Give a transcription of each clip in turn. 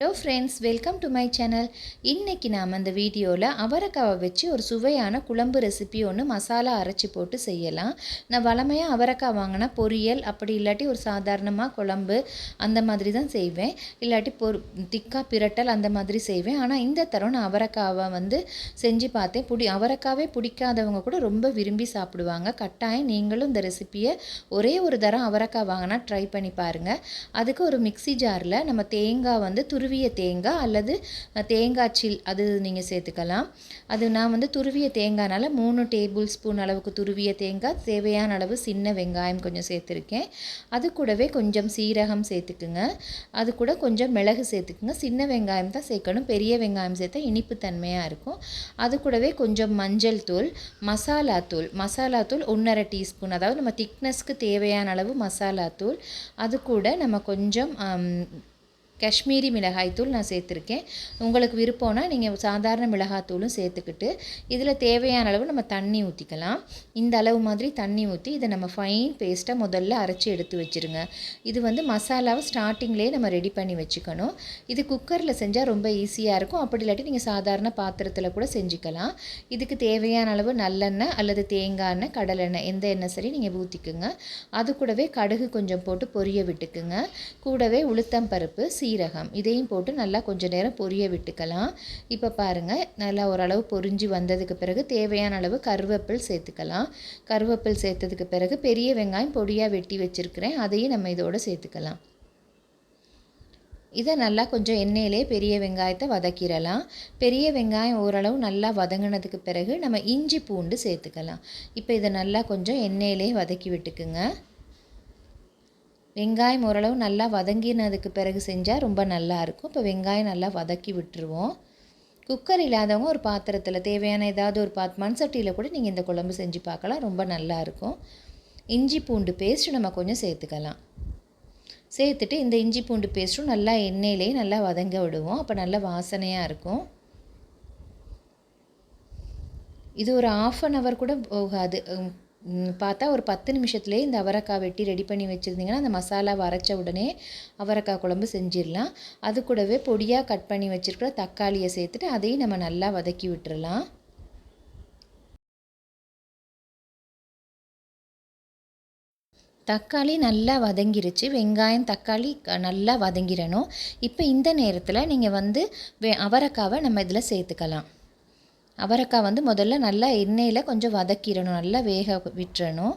Hello friends welcome to my channel இன்றைக்கி நாம் அந்த வீடியோவில் அவரைக்காவை வச்சு ஒரு சுவையான குழம்பு ரெசிபி ஒன்று மசாலா அரைச்சி போட்டு செய்யலாம். நான் வளமையாக அவரைக்காய் வாங்கினா பொரியல் அப்படி இல்லாட்டி ஒரு சாதாரணமாக குழம்பு அந்த மாதிரி தான் செய்வேன். இல்லாட்டி பொரு திக்கா பிரட்டல் அந்த மாதிரி செய்வேன். ஆனால் இந்த தரம் நான் அவரைக்காவை வந்து செஞ்சு பார்த்தேன். பிடி அவரைக்காவே பிடிக்காதவங்க கூட ரொம்ப விரும்பி சாப்பிடுவாங்க. கட்டாயம் நீங்களும் இந்த ரெசிப்பியை ஒரே ஒரு தரம் அவரைக்காய் வாங்கினா ட்ரை பண்ணி பாருங்கள் அதுக்கு ஒரு மிக்ஸி ஜாரில் நம்ம தேங்காய் வந்து துருவிய தேங்காய் அல்லது தேங்காய் சில் அது நீங்கள் சேர்த்துக்கலாம். அது நான் வந்து துருவிய தேங்காய்னால மூணு டேபிள் ஸ்பூன் அளவுக்கு துருவிய தேங்காய் தேவையான அளவு சின்ன வெங்காயம் கொஞ்சம் சேர்த்துருக்கேன். அது கூடவே கொஞ்சம் சீரகம் சேர்த்துக்குங்க. அது கூட கொஞ்சம் மிளகு சேர்த்துக்குங்க. சின்ன வெங்காயம் தான் சேர்க்கணும். பெரிய வெங்காயம் சேர்த்தா இனிப்பு தன்மையாக இருக்கும். அது கூடவே கொஞ்சம் மஞ்சள் தூள் மசாலா தூள். மசாலா தூள் ஒன்றரை டீஸ்பூன். அதாவது நம்ம திக்னஸ்க்கு தேவையான அளவு மசாலா தூள். அது கூட நம்ம கொஞ்சம் காஷ்மீரி மிளகாய்த்தூள் நான் சேர்த்துருக்கேன். உங்களுக்கு விருப்பம்னா நீங்கள் சாதாரண மிளகாத்தூளும் சேர்த்துக்கிட்டு இதில் தேவையான அளவு நம்ம தண்ணி ஊற்றிக்கலாம் இந்த அளவு மாதிரி தண்ணி ஊற்றி இதை நம்ம ஃபைன் பேஸ்ட்டாக முதல்ல அரைச்சி எடுத்து வச்சுருங்க. இது வந்து மசாலாவை ஸ்டார்டிங்லேயே நம்ம ரெடி பண்ணி வச்சுக்கணும். இது குக்கரில் செஞ்சால் ரொம்ப ஈஸியாக இருக்கும். அப்படி இல்லாட்டி நீங்கள் சாதாரண பாத்திரத்தில் கூட செஞ்சுக்கலாம். இதுக்கு தேவையான அளவு நல்லெண்ணெய் அல்லது தேங்காய் எண்ணெய் கடலெண்ணெய் எந்த எண்ணெய் சரி நீங்கள் ஊற்றிக்குங்க அது கூடவே கடுகு கொஞ்சம் போட்டு பொரிய விட்டுக்குங்க. கூடவே உளுத்தம் பருப்பு சீரகம் இதையும் போட்டு நல்லா கொஞ்சம் நேரம் பொரிய விட்டுக்கலாம். இப்போ பாருங்கள் நல்லா ஓரளவு பொரிஞ்சு வந்ததுக்கு பிறகு தேவையான அளவு கருவேப்பில் சேர்த்துக்கலாம். கருவேப்பில் சேர்த்ததுக்கு பிறகு பெரிய வெங்காயம் பொடியாக வெட்டி வச்சுருக்கிறேன். அதையும் நம்ம இதோட சேர்த்துக்கலாம். இதை நல்லா கொஞ்சம் எண்ணெயிலே பெரிய வெங்காயத்தை வதக்கிடலாம். பெரிய வெங்காயம் ஓரளவு நல்லா வதங்கினதுக்கு பிறகு நம்ம இஞ்சி பூண்டு சேர்த்துக்கலாம். இப்போ இதை நல்லா கொஞ்சம் எண்ணெயிலே வதக்கி விட்டுக்குங்க. வெங்காயம் ஓரளவு நல்லா வதங்கினதுக்கு பிறகு செஞ்சால் ரொம்ப நல்லாயிருக்கும் இப்போ வெங்காயம் நல்லா வதக்கி விட்டுருவோம். குக்கர் இல்லாதவங்க ஒரு பாத்திரத்தில் தேவையான ஏதாவது ஒரு பாத் மண் சட்டியில் கூட நீங்கள் இந்த குழம்பு செஞ்சு பார்க்கலாம் ரொம்ப நல்லாயிருக்கும் இஞ்சி பூண்டு பேஸ்ட் நம்ம கொஞ்சம் சேர்த்துக்கலாம். சேர்த்துட்டு இந்த இஞ்சி பூண்டு பேஸ்ட்டும் நல்லா எண்ணெயிலே நல்லா வதங்க விடுவோம். அப்போ நல்லா வாசனையாக இருக்கும். இது ஒரு ஆஃப் அன் ஹவர் கூட போகாது. பார்த்தா ஒரு பத்து நிமிஷத்துலேயே இந்த அவரைக்காய் வெட்டி ரெடி பண்ணி வச்சுருந்தீங்கன்னா அந்த மசாலாவை அரைச்ச உடனே அவரைக்காய் குழம்பு செஞ்சிடலாம். அது கூடவே பொடியாக கட் பண்ணி வச்சுருக்கிற தக்காளியை சேர்த்துட்டு அதையும் நம்ம நல்லா வதக்கி விட்டுறலாம். தக்காளி நல்லா வதங்கிருச்சு. வெங்காயம் தக்காளி க- நல்லா வதங்கிடணும். இப்போ இந்த நேரத்தில் நீங்கள் வந்து வெ அவரைக்காவை நம்ம இதில் சேர்த்துக்கலாம். அவரைக்காய் வந்து முதல்ல நல்லா எண்ணெயில் கொஞ்சம் வதக்கிடணும் நல்லா வேக விட்டுறணும்.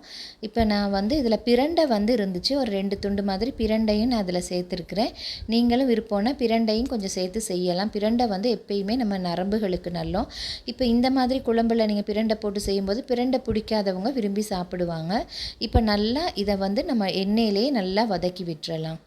இப்போ நான் வந்து இதில் பிரண்டை வந்து இருந்துச்சு ஒரு ரெண்டு துண்டு மாதிரி பிரண்டையும் நான் அதில் சேர்த்துருக்குறேன். நீங்களும் விருப்பம்னா பிரண்டையும் கொஞ்சம் சேர்த்து செய்யலாம். பிரண்டை வந்து எப்பயுமே நம்ம நரம்புகளுக்கு நல்லோம். இப்போ இந்த மாதிரி குழம்புல நீங்கள் பிரண்டை போட்டு செய்யும்போது பிரண்டை பிடிக்காதவங்க விரும்பி சாப்பிடுவாங்க. இப்போ நல்லா இதை வந்து நம்ம எண்ணெயிலேயே நல்லா வதக்கி விட்டுறலாம்.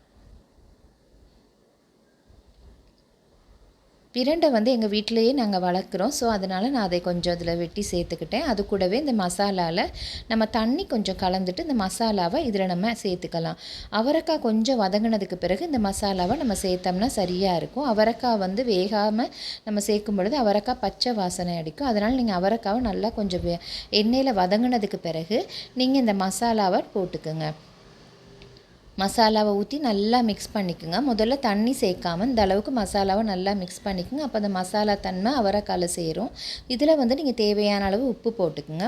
பிரண்டை வந்து எங்கள் வீட்டிலையே நாங்கள் வளர்க்குறோம். ஸோ அதனால் நான் அதை கொஞ்சம் அதில் வெட்டி சேர்த்துக்கிட்டேன். அது கூடவே இந்த மசாலாவில் நம்ம தண்ணி கொஞ்சம் கலந்துட்டு இந்த மசாலாவை இதில் நம்ம சேர்த்துக்கலாம். அவரைக்காய் கொஞ்சம் வதங்கினதுக்கு பிறகு இந்த மசாலாவை நம்ம சேர்த்தோம்னா சரியாக இருக்கும். அவரைக்காய் வந்து வேகாமல் நம்ம சேர்க்கும் பொழுது அவரைக்காய் பச்சை வாசனை அடிக்கும். அதனால் நீங்கள் அவரைக்காவை நல்லா கொஞ்சம் எண்ணெயில் வதங்கினதுக்கு பிறகு நீங்கள் இந்த மசாலாவை போட்டுக்குங்க. மசாலாவை ஊற்றி நல்லா மிக்ஸ் பண்ணிக்கோங்க. முதல்ல தண்ணி சேர்க்காம இந்த அளவுக்கு மசாலாவை நல்லா மிக்ஸ் பண்ணிக்கோங்க. அப்போ அந்த மசாலா தன்மை அவரைக்கால சேரும். இதில் வந்து நீங்கள் தேவையான அளவு உப்பு போட்டுக்குங்க.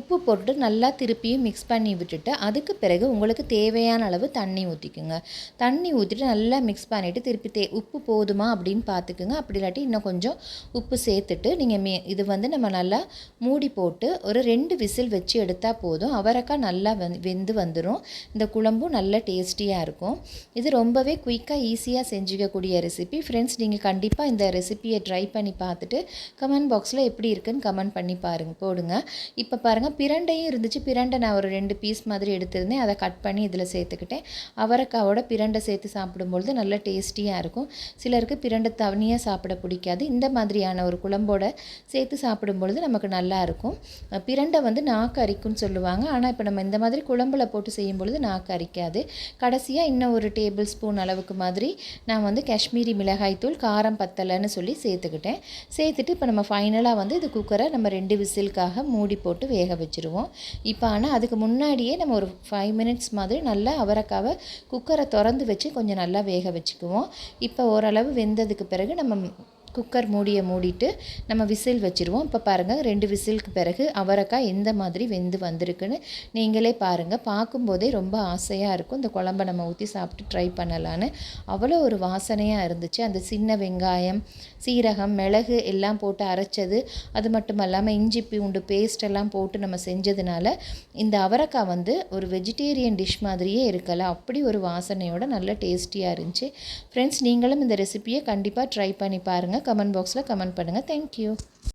உப்பு போட்டு நல்லா திருப்பியும் மிக்ஸ் பண்ணி விட்டுட்டு அதுக்கு பிறகு உங்களுக்கு தேவையான அளவு தண்ணி ஊற்றிக்குங்க தண்ணி ஊற்றிட்டு நல்லா மிக்ஸ் பண்ணிவிட்டு திருப்பி தே உப்பு போதுமா அப்படின்னு பார்த்துக்குங்க அப்படி இல்லாட்டி இன்னும் கொஞ்சம் உப்பு சேர்த்துட்டு நீங்கள் மே இது வந்து நம்ம நல்லா மூடி போட்டு ஒரு ரெண்டு விசில் வச்சு எடுத்தால் போதும். அவரைக்காய் நல்லா வெந் வெந்து வந்துடும் இந்த குழம்பும் நல்லா டேஸ்ட் டேஸ்டியாக இருக்கும். இது ரொம்பவே குயிக்காக ஈஸியாக செஞ்சுக்கக்கூடிய ரெசிபி ஃப்ரெண்ட்ஸ் நீங்கள் கண்டிப்பாக இந்த ரெசிபியை ட்ரை பண்ணி பார்த்துட்டு கமெண்ட் பாக்ஸில் எப்படி இருக்குன்னு கமெண்ட் பண்ணி பாருங்க போடுங்க. இப்போ பாருங்கள் பிரண்டையும் இருந்துச்சு. பிரண்டை நான் ஒரு ரெண்டு பீஸ் மாதிரி எடுத்திருந்தேன். அதை கட் பண்ணி இதில் சேர்த்துக்கிட்டேன். அவரைக்காவோட பிரண்டை சேர்த்து சாப்பிடும்பொழுது நல்ல டேஸ்டியாக இருக்கும். சிலருக்கு பிரண்டை தவணியாக சாப்பிட பிடிக்காது. இந்த மாதிரியான ஒரு குழம்போட சேர்த்து சாப்பிடும் பொழுது நமக்கு நல்லா இருக்கும். பிரண்டை வந்து நாக்கு அரிக்கும்னு சொல்லுவாங்க. ஆனால் இப்போ நம்ம இந்த மாதிரி குழம்புல போட்டு செய்யும் பொழுது நாக்கு அரிக்காது. கடைசியாக இன்னும் ஒரு டேபிள் ஸ்பூன் அளவுக்கு மாதிரி நான் வந்து காஷ்மீரி மிளகாய்த்தூள் காரம் பத்தலைன்னு சொல்லி சேர்த்துக்கிட்டேன். சேர்த்துட்டு இப்போ நம்ம ஃபைனலாக வந்து இது குக்கரை நம்ம ரெண்டு விசிலுக்காக மூடி போட்டு வேக வச்சுருவோம். இப்போ ஆனால் அதுக்கு முன்னாடியே நம்ம ஒரு ஃபைவ் மினிட்ஸ் மாதிரி நல்லா அவரைக்காவை குக்கரை திறந்து வச்சு கொஞ்சம் நல்லா வேக வச்சுக்குவோம். இப்போ ஓரளவு வெந்ததுக்கு பிறகு நம்ம குக்கர் மூடியை மூடிட்டு நம்ம விசில் வச்சுருவோம். இப்போ பாருங்கள் ரெண்டு விசிலுக்கு பிறகு அவரைக்காய் எந்த மாதிரி வெந்து வந்திருக்குன்னு நீங்களே பாருங்கள் பார்க்கும்போதே ரொம்ப ஆசையாக இருக்கும். இந்த குழம்ப நம்ம ஊற்றி சாப்பிட்டு ட்ரை பண்ணலான்னு. அவ்வளோ ஒரு வாசனையாக இருந்துச்சு. அந்த சின்ன வெங்காயம் சீரகம் மிளகு எல்லாம் போட்டு அரைச்சது. அது மட்டும் இல்லாமல் இஞ்சி பூண்டு பேஸ்ட் எல்லாம் போட்டு நம்ம செஞ்சதுனால இந்த அவரைக்காய் வந்து ஒரு வெஜிடேரியன் டிஷ் மாதிரியே இருக்கல. அப்படி ஒரு வாசனையோட நல்ல டேஸ்டியாக இருந்துச்சு. ஃப்ரெண்ட்ஸ் நீங்களும் இந்த ரெசிபியை கண்டிப்பாக ட்ரை பண்ணி பாருங்கள் கமெண்ட் பாக்ஸில் கமெண்ட் பண்ணுங்கள். தேங்க்யூ